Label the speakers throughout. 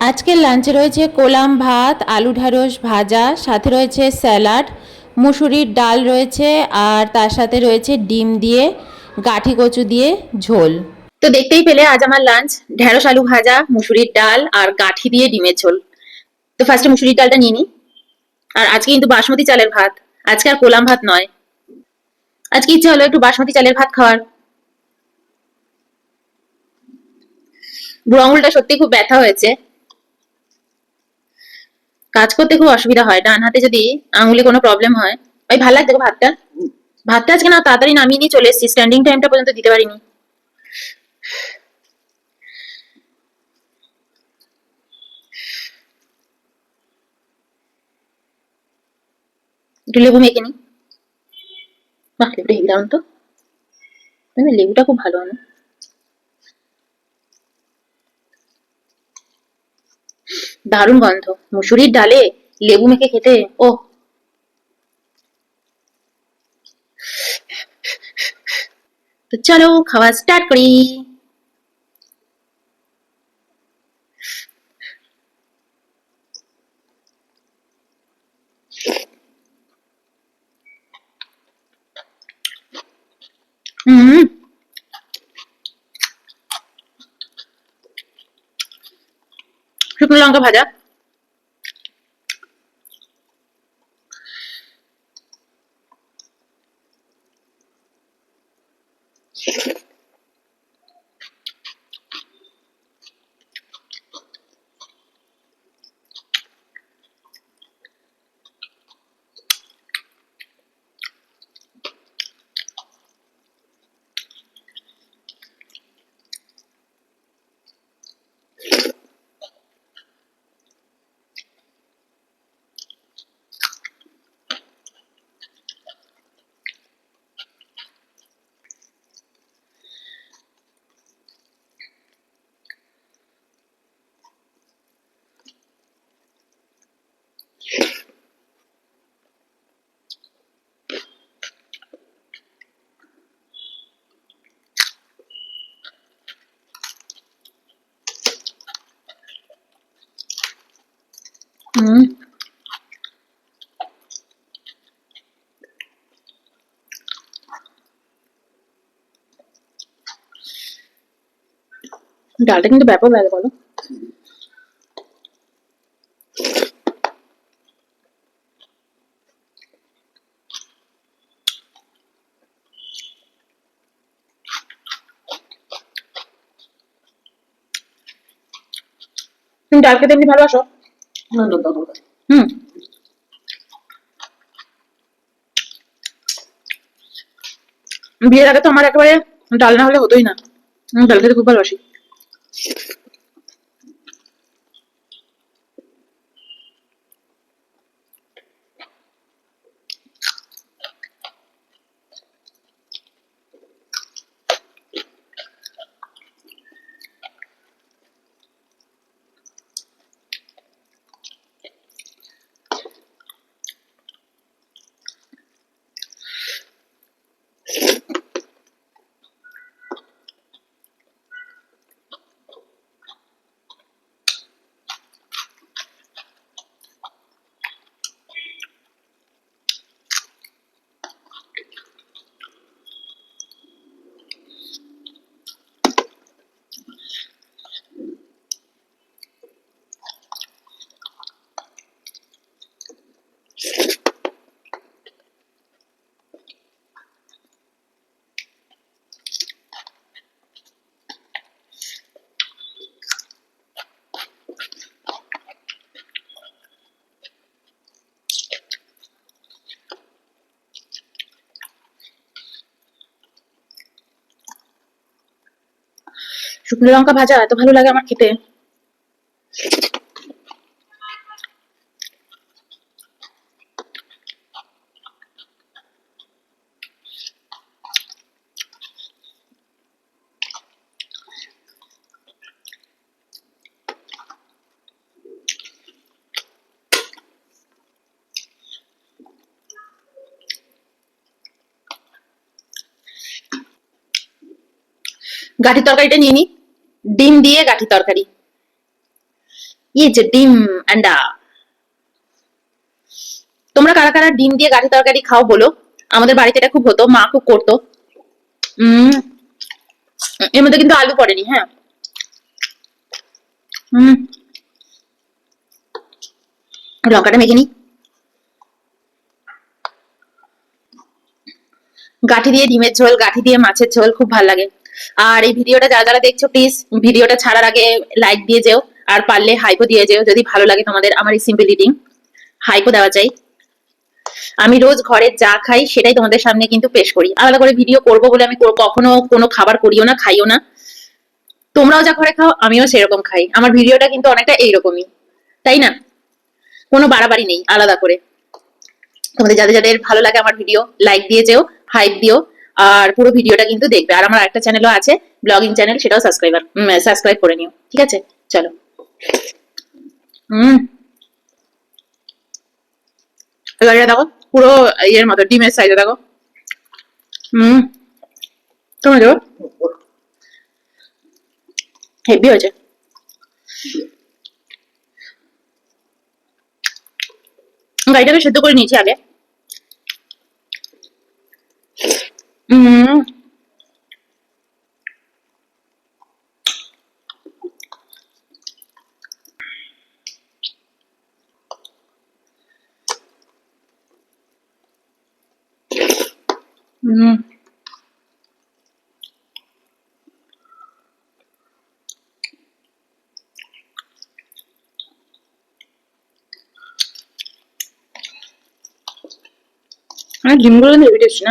Speaker 1: আজকের লাঞ্চে রয়েছে কোলাম ভাত, আলু ঢ্যাঁড়স ভাজা, সাথে রয়েছে স্যালাড, মুসুরির ডাল রয়েছে, আর তার সাথে রয়েছে ডিম দিয়ে, গাঠি কচু দিয়ে ঝোল।
Speaker 2: তো দেখতেই পেলে আজ আমার লাঞ্চ ঢেঁড়স, আলু ভাজা, মুসুরির ডাল আর গাঠি দিয়ে ডিমের ঝোল। তো ফার্স্টে মুসুরির ডালটা নিয়ে নিই আর আজকে কিন্তু বাসমতি চালের ভাত। আজকে আর কোলাম ভাত নয়। আজকে ইচ্ছে হলো একটু বাসমতি চালের ভাত খাওয়ার। বুড়ো আঙুলটা সত্যি খুব ব্যথা হয়েছে। কাজ করতে খুব অসুবিধা হয়। ডান হাতে যদি আঙুলে কোনো প্রবলেম হয় ওই ভালো লাগছে গো ভাতটা? ভাতটা আজকে না তাড়াতাড়ি নামিয়ে নিয়ে চলে এসেছি। স্ট্যান্ডিং টাইমটা পর্যন্ত দিতে পারিনি। একটু লেবু মেখে নি। বাহ, লেবুটা হেভি দারুণ তো। মানে লেবুটা খুব ভালো আনো দারুণ গন্ধ। মুসুরির ডালে লেবু মেখে খেতে ও তো চলো খাওয়া স্টার্ট করি। হুম 올라간 거 봐자 হুম ডালটা কিন্তু ব্যাপক লাগে বলো। তুমি ডাল খেতে এমনি ভালোবাসো? হুম বিয়ের আগে তো আমার একেবারে ডাল না হলে হতোই না ডাল খেতে খুব ভালোবাসি শুকনো লঙ্কা ভাজা এত ভালো লাগে আমার খেতে। গাঠির তরকারিটা নিয়ে নি। ডিম দিয়ে গাঠি তরকারি। ये যে ডিম আন্ডা তোমরা কারা কারা ডিম দিয়ে গাঠি তরকারি খাও বলো? আমাদের বাড়িতে এটা খুব হতো, মা খুব করতো। উম, এর মধ্যে কিন্তু আলু পড়েনি হ্যাঁ। হুম লঙ্কাটা মেখে নি গাঠি দিয়ে ডিমের ঝোল, গাঠি দিয়ে মাছের ঝোল খুব ভালো লাগে। আর এই ভিডিওটা যারা যারা দেখছ প্লিজ ভিডিওটা ছাড়ার আগে লাইক দিয়ে যেও, আর পারলে হাইপো দিয়ে যেও, যদি ভালো লাগে তোমাদের আমার এই সিম্পল ইটিং হাইপো দেওয়া চাই। আমি রোজ ঘরে যা খাই সেটাই তোমাদের সামনে কিন্তু পেশ করি। আলাদা করে ভিডিও করব বলে আমি কখনো কোনো খাবার করিও না, খাইও না। তোমরাও যা ঘরে খাও, আমিও সেরকম খাই। আমার ভিডিওটা কিন্তু অনেকটা এইরকমই, তাই না? কোনো বাড়াবাড়ি নেই, আলাদা করে। তোমাদের যাদের যাদের ভালো লাগে আমার ভিডিও লাইক দিয়ে যেও হাইপ দিও। আর পুরো ভিডিওটা কিন্তু দেখবে। আর আমার একটা চ্যানেলও আছে ব্লগিং চ্যানেল সেটাও সাবস্ক্রাইবার সাবস্ক্রাইব করে নিও, ঠিক আছে? চলো। হুম এবারে দেখো, পুরো ইয়ের মতো, ডিমের সাইজে দেখো। হুম তোমার দেখো হেভি হয়েছে। গাড়িটাকে সেদ্ধ করে নিয়েছি আগে। হুম আর ডিমগুলো কিন্তু হেভি টেস্টি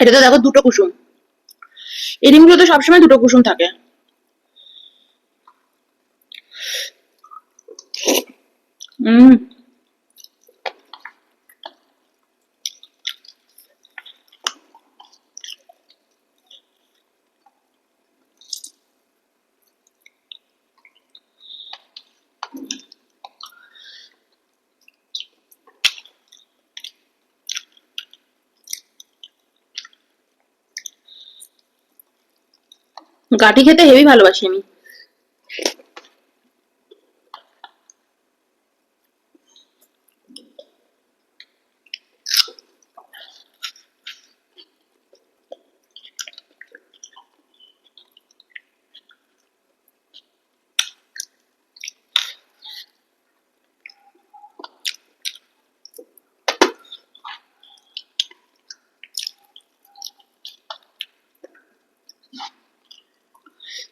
Speaker 2: না এটা তো দেখো দুটো কুসুম। এই ডিমগুলো তো সবসময় দুটো কুসুম থাকে। হুম গাঠি খেতে হেভি ভালোবাসি আমি।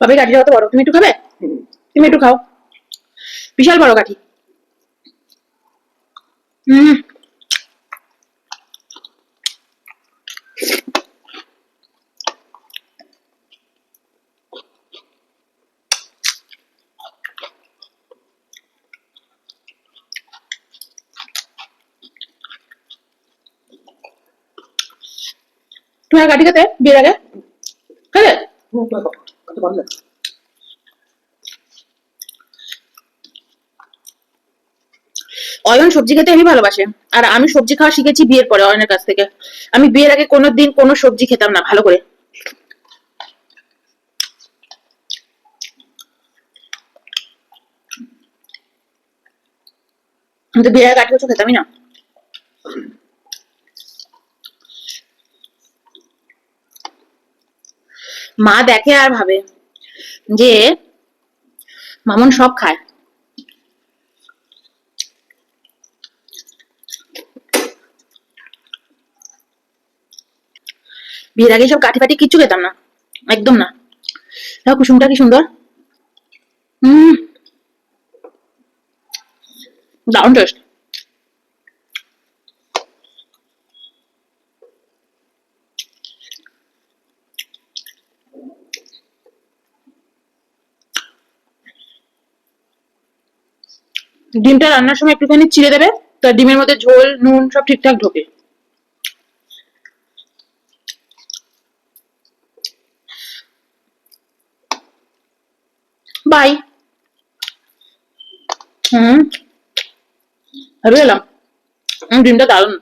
Speaker 2: এই কাঠিটা কত বড়। তুমি একটু খাবে? তুমি একটু খাও। বিশাল বড় কাঠি তোমার কাঠি খেতে? বিয়ের আগে? খেলে
Speaker 3: কত পারলে।
Speaker 2: অয়ন সবজি খেতে আমি ভালোবাসে, আর আমি সবজি খাওয়া শিখেছি বিয়ের পরে অয়নের কাছ থেকে। আমি বিয়ের আগে কোনোদিন কোনো সবজি খেতাম না, ভালো করে। আমি তো আগে কাঠি কচু খেতামই না। মা দেখে আর ভাবে যে মামুন সব খায়। বিয়ের আগে সব কাঠি ফাটি কিচ্ছু খেতাম না, একদম না। দেখো কুসুমটা কি সুন্দর। হম দারুণ টেস্ট ডিমটা রান্নার সময় একটুখানি চিড়ে দেবে তার ডিমের মধ্যে ঝোল, নুন সব ঠিকঠাক ঢোকে। বাই হুম ভাবে এলাম। ডিমটা দারুণ।